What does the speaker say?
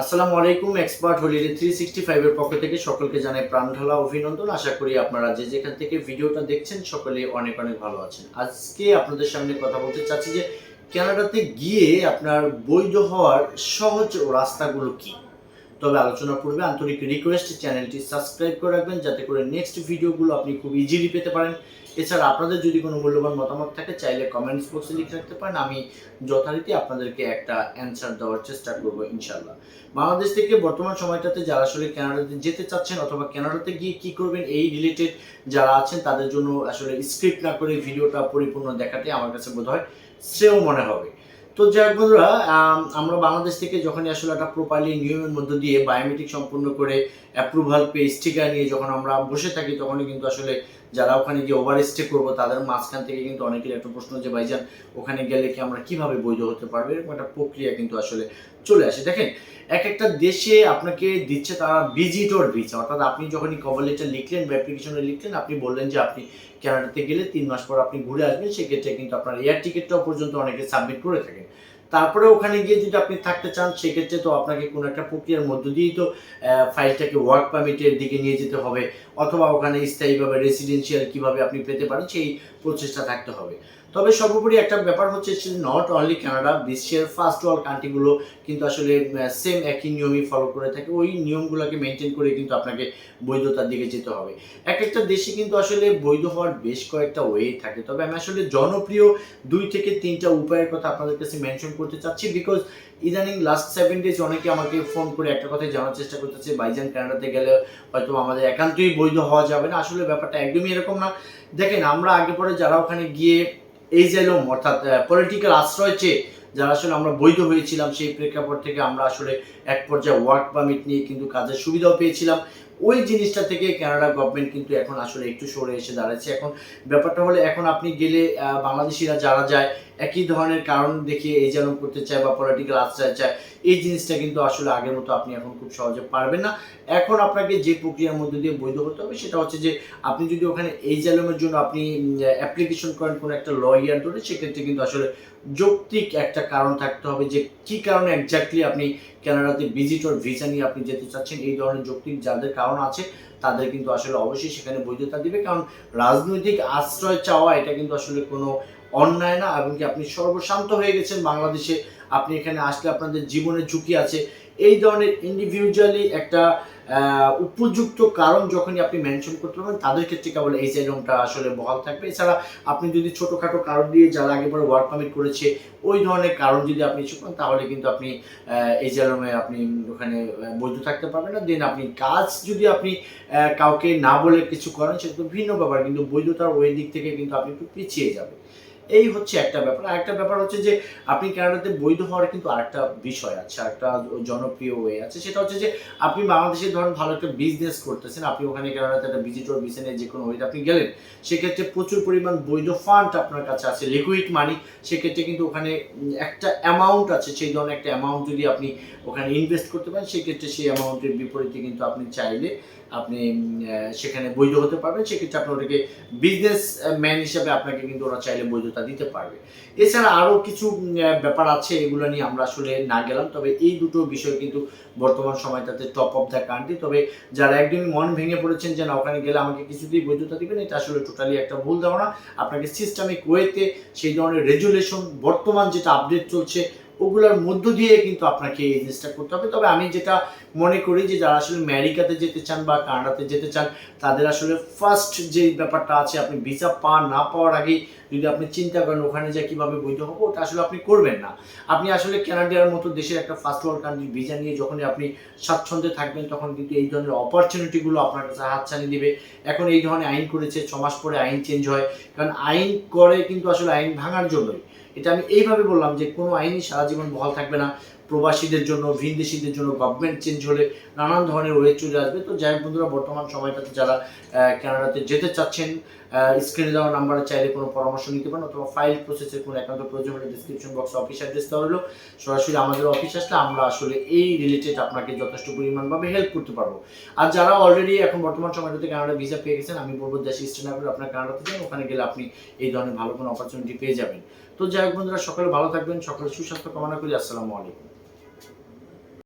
আসসালামু আলাইকুম expert holiday three sixty ফাইভের পক্ষ থেকে সকলকে জানাই প্রাণঢালা অভিনন্দন। আশা করি আপনারা যে যেখান থেকে ভিডিওটা দেখছেন সকলে অনেক অনেক ভালো আছেন। আজকে আপনাদের সামনে কথা বলতে চাচ্ছি যে ক্যানাডাতে গিয়ে আপনার বৈধ হওয়ার সহজ রাস্তাগুলো কি? তবে আলোচনা পূর্বে আন্তরিক রিকোয়েস্ট চ্যানেলটি সাবস্ক্রাইব করে রাখবেন যাতে করে নেক্সট ভিডিওগুলো আপনি খুব ইজিলি পেতে পারেন। এছাড়া আপনাদের যদি কোনো মূল্যবান মতামত থাকে, চাইলে কমেন্টস বক্সে লিখে রাখতে পারেন। আমি যথারীতি আপনাদেরকে একটা অ্যান্সার দেওয়ার চেষ্টা করব ইনশাল্লাহ বাংলাদেশ থেকে বর্তমান সময়টাতে যারা আসলে কানাডাতে যেতে চাচ্ছেন অথবা কানাডাতে গিয়ে কি করবেন, এই রিলেটেড যারা আছেন, তাদের জন্য আসলে স্ক্রিপ্ট না করে ভিডিওটা পরিপূর্ণ দেখাতে আমার কাছে বোধ হয় শ্রেয় মনে হবে। তো যাই বন্ধুরা আমরা বাংলাদেশ থেকে যখনই আসলে একটা প্রপারলি নিয়মের মধ্য দিয়ে বায়োমেট্রিক সম্পূর্ণ করে অ্যাপ্রুভাল পেয়ে স্টিকার নিয়ে যখন আমরা বসে থাকি, তখনই কিন্তু আসলে যারা ওখানে গিয়ে ওভার স্টে করব, তাদের মাঝখান থেকে কিন্তু অনেকের একটা প্রশ্ন যে, ভাইজান, ওখানে গেলে কি আমরা কীভাবে বৈধ হতে পারব? এরকম একটা প্রক্রিয়া কিন্তু আসলে চলে আসে। দেখেন, এক একটা দেশে আপনাকে দিচ্ছে তারা ভিজিটর ভিসা অর্থাৎ আপনি যখনই কভার লেটার লিখলেন বা অ্যাপ্লিকেশনে লিখলেন, আপনি বললেন যে, আপনি কানাডাতে গেলে তিন মাস পর আপনি ঘুরে আসবেন, সেক্ষেত্রে কিন্তু আপনার এয়ার টিকিটটাও পর্যন্ত অনেকে সাবমিট করে থাকেন। তারপরে ওখানে গিয়ে যদি আপনি থাকতে চান, সেক্ষেত্রে তো আপনাকে কোনো একটা প্রক্রিয়ার মধ্য দিয়েই তো ফাইলটাকে ওয়ার্ক পারমিটের দিকে নিয়ে যেতে হবে, অথবা ওখানে স্থায়ীভাবে রেসিডেন্সিয়াল কীভাবে আপনি পেতে পারেন, সেই প্রচেষ্টা থাকতে হবে। তবে সর্বোপরি একটা ব্যাপার হচ্ছে নট অনলি কানাডা বিশ্বের ফার্স্ট ওয়ার্ল্ড কান্ট্রিগুলো কিন্তু আসলে সেম একই নিয়মই ফলো করে থাকে। ওই নিয়মগুলোকে মেনটেন করে কিন্তু আপনাকে বৈধতার দিকে যেতে হবে। এক একটা দেশে কিন্তু আসলে বৈধ হওয়ার বেশ কয়েকটা ওয়ে থাকে। তবে আমি আসলে জনপ্রিয় দুই থেকে তিনটা উপায়ের কথা আপনাদের কাছে মেনশন করতে চাচ্ছি বিকজ ইদানিং লাস্ট সেভেন ডেজ অনেকে আমাকে ফোন করে একটা কথাই জানার চেষ্টা করতেছে বাইজান কানাডাতে গেলে হয়তো আমাদের একান্তই বৈধ হওয়া যাবে না। আসলে ব্যাপারটা একদমই এরকম না। দেখেন, আমরা আগে পরে যারা ওখানে গিয়ে এই জেলম অর্থাৎ পলিটিক্যাল আশ্রয় চেয়ে যারা আসলে আমরা বৈধ হয়েছিলাম, সেই প্রেক্ষাপট থেকে আমরা আসলে এক পর্যায়ে ওয়ার্ক পারমিট নিয়ে কিন্তু কাজের সুবিধাও পেয়েছিলাম। ওই জিনিসটা থেকে কানাডা গভর্নমেন্ট কিন্তু এখন আসলে একটু সরে এসে দাঁড়াচ্ছে। এখন ব্যাপারটা হলে, এখন আপনি গেলে বাংলাদেশিরা যারা যায় একই ধরনের কারণ দেখিয়ে এই যেন করতে চায় বা পলিটিক্যাল আশ্রয় চায়, এই জিনিসটা কিন্তু আসলে আগের মতো আপনি এখন খুব সহজে পারবেন না। এখন আপনাকে যে প্রক্রিয়ার মধ্যে দিয়ে বৈধ হতে হবে সেটা হচ্ছে যে, আপনি যদি ওখানে এই জালমের জন্য আপনি অ্যাপ্লিকেশন করেন কোনো একটা লয়ার ধরে, সেক্ষেত্রে কিন্তু আসলে যৌক্তিক একটা কারণ থাকতে হবে যে, কি কারণে এক্স্যাক্টলি আপনি কানাডাতে ভিজিটর ভিসা নিয়ে আপনি যেতে চাচ্ছেন, এই ধরনের যৌক্তিক যাদের কারণ আছে, তাদের কিন্তু আসলে অবশ্যই সেখানে বৈধতা দিবে। কারণ রাজনৈতিক আশ্রয় চাওয়া, এটা কিন্তু আসলে কোনো অন্যায় না, এবং কি আপনি সর্বশান্ত হয়ে গেছেন বাংলাদেশে, আপনি এখানে আসলে আপনাদের জীবনের ঝুঁকি আছে। এই ধরনের ইন্ডিভিজুয়ালি একটা উপযুক্ত কারণ যখনই আপনি মেনশন করতে পারবেন, তাদের ক্ষেত্রে কেবল এই সাইডমটা আসলে বহাল থাকবে। এছাড়া আপনি যদি ছোটোখাটো কারণ দিয়ে যারা আগে পরে ওয়ার্ক পারমিট করেছে, ওই ধরনের কারণ যদি আপনি ইস্যু করেন, তাহলে কিন্তু আপনি এই জালমে আপনি ওখানে বৈধ থাকতে পারবেন না। দেন আপনি কাজ যদি আপনি কাউকে না বলে কিছু করেন, সেটা তো ভিন্ন ব্যাপার, কিন্তু বৈধতার ওই দিক থেকে কিন্তু আপনি একটু পিছিয়ে যাবেন। এই হচ্ছে একটা ব্যাপার। আরেকটা ব্যাপার হচ্ছে যে, আপনি কানাডাতে বৈধ হওয়ার কিন্তু আরেকটা বিষয় আছে, আরেকটা জনপ্রিয় ওয়ে আছে। সেটা হচ্ছে যে, আপনি বাংলাদেশে ধরুন ভালো একটা বিজনেস করতেছেন, আপনি ওখানে কানাডাতে একটা ভিজিটর ভিসা যে কোনো ওয়েতে আপনি গেলেন, সেক্ষেত্রে প্রচুর পরিমাণ বৈধ ফান্ড আপনার কাছে আছে লিকুইড মানি সেক্ষেত্রে কিন্তু ওখানে একটা অ্যামাউন্ট আছে, সেই ধরনের একটা অ্যামাউন্ট যদি আপনি ওখানে ইনভেস্ট করতে পারেন, সেক্ষেত্রে সেই অ্যামাউন্টের বিপরীতে কিন্তু আপনি চাইলে আপনি সেখানে বৈধ হতে পারবেন। সেক্ষেত্রে আপনি ওটাকে বিজনেস ম্যান হিসাবে আপনাকে কিন্তু ওরা চাইলে বৈধতা দিতে পারবে। এছাড়া আরও কিছু ব্যাপার আছে, এগুলো নিয়ে আমরা আসলে না গেলাম। তবে এই দুটো বিষয় কিন্তু বর্তমান সময়টাতে টপ অফ দ্য কান্ট্রি তবে যারা একদিন মন ভেঙে পড়েছেন যে না, ওখানে গেলে আমাকে কিছুতেই বৈধতা দিবেন, এটা আসলে টোটালি একটা ভুল ধারণা। আপনাকে সিস্টেমিক ওয়েতে সেই ধরনের রেজুলেশন বর্তমান যেটা আপডেট চলছে, ওগুলোর মধ্য দিয়ে কিন্তু আপনাকে এই জিনিসটা করতে হবে। তবে আমি যেটা মনে করি যে যারা আসলে আমেরিকাতে যেতে চান বা কানাডাতে যেতে চান, তাদের আসলে ফার্স্ট যে ব্যাপারটা আছে, আপনি ভিসা পান না পাওয়ার আগেই যদি আপনি চিন্তা করেন ওখানে যা কীভাবে বৈধ হব, ওটা আসলে আপনি করবেন না। আপনি আসলে কানাডিয়ার মতো দেশের একটা ফার্স্ট ওয়ার্ল্ড কান্ট্রি ভিসা নিয়ে যখনই আপনি স্বাচ্ছন্দ্যে থাকবেন, তখন কিন্তু এই ধরনের অপরচুনিটিগুলো আপনার কাছে হাতছানি দিবে। এখন এই ধরনের আইন করেছে, ছ মাস পরে আইন চেঞ্জ হয়। কারণ আইন করে কিন্তু আসলে আইন ভাঙার জন্যই। এটা আমি এইভাবে বললাম যে কোনো আইনই সারা জীবন বহাল থাকবে না। প্রবাসীদের জন্য ভিনদেশীদের জন্য গভর্নমেন্ট চেঞ্জ হলে নানান ধরনের ওয়ে চলে আসবে। তো যাই বন্ধুরা বর্তমান সময়টাতে যারা আহ, কানাডাতে যেতে চাচ্ছেন স্ক্রিনে দেওয়া নাম্বারে চাইলে কোনো পরামর্শ নিতে পারেন অথবা ফাইল প্রসেসের কোনো একান্ত প্রয়োজন হলে ডিসক্রিপশন বক্সে অফিস অ্যাড্রেস দেওয়া হলো। সরাসরি আমাদের অফিস আসলে আমরা আসলে এই রিলেটেড আপনাকে যথেষ্ট পরিমাণভাবে হেল্প করতে পারব। আর যারা অলরেডি এখন বর্তমান সময়টাতে কানাডা ভিসা পেয়ে গেছেন আমি বলব দেশে স্টে না আপনার কানাডাতে যান ওখানে গেলে আপনি এই ধরনের ভালো কোনো অপরচুনিটি পেয়ে যাবেন। তো যাই হোক বন্ধুরা সকলে ভালো থাকবেন সকলে সুস্বাস্থ্য কামনা করি আসসালামু আলাইকুম।